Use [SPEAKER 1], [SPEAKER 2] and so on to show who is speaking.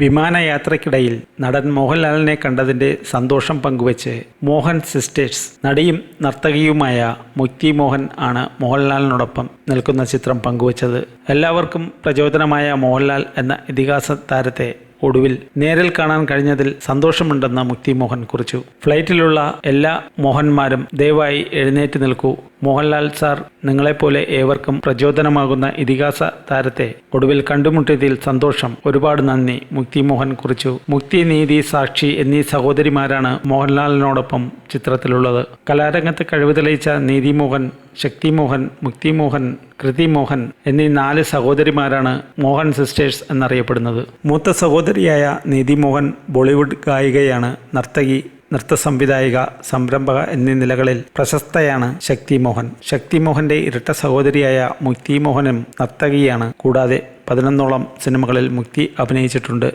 [SPEAKER 1] വിമാനയാത്രയ്ക്കിടയിൽ നടൻ മോഹൻലാലിനെ കണ്ടതിന്റെ സന്തോഷം പങ്കുവച്ച് മോഹൻ സിസ്റ്റേഴ്സ് നടിയും നർത്തകിയുമായ മുക്തി മോഹൻ ആണ് മോഹൻലാലിനോടൊപ്പം നിൽക്കുന്ന ചിത്രം പങ്കുവച്ചത്. എല്ലാവർക്കും പ്രചോദനമായ മോഹൻലാൽ എന്ന ഇതിഹാസ താരത്തെ ഒടുവിൽ നേരിൽ കാണാൻ കഴിഞ്ഞതിൽ സന്തോഷമുണ്ടെന്ന് മുക്തി മോഹൻ കുറിച്ചു. ഫ്ലൈറ്റിലുള്ള എല്ലാ മോഹന്മാരും ദയവായി എഴുന്നേറ്റ് നിൽക്കൂ. മോഹൻലാൽ സാർ നിങ്ങളെപ്പോലെ ഏവർക്കും പ്രചോദനമാകുന്ന ഇതിഹാസ താരത്തെ ഒടുവിൽ കണ്ടുമുട്ടിയതിൽ സന്തോഷം. ഒരുപാട് നന്ദി. മുക്തി മോഹൻ കുറിച്ചു. മുക്തി നീതി സാക്ഷി എന്നീ സഹോദരിമാരാണ് മോഹൻലാലിനോടൊപ്പം ചിത്രത്തിലുള്ളത്. കലാരംഗത്ത് കഴിവ് തെളിയിച്ച നീതി മോഹൻ ശക്തി മോഹൻ മുക്തി മോഹൻ കൃതി മോഹൻ എന്നീ നാല് സഹോദരിമാരാണ് മോഹൻ സിസ്റ്റേഴ്സ് എന്നറിയപ്പെടുന്നത്. മൂത്ത സഹോദരിയായ നീതി മോഹൻ ബോളിവുഡ് ഗായികയാണ് നർത്തകി നൃത്ത സംവിധായിക സംരംഭക എന്നീ നിലകളിൽ പ്രശസ്തയാണ് ശക്തി മോഹൻ ശക്തി മോഹന്റെ ഇരട്ട സഹോദരിയായ മുക്തി മോഹനും നർത്തകിയാണ്. കൂടാതെ പതിനൊന്നോളം സിനിമകളിൽ മുക്തി അഭിനയിച്ചിട്ടുണ്ട്.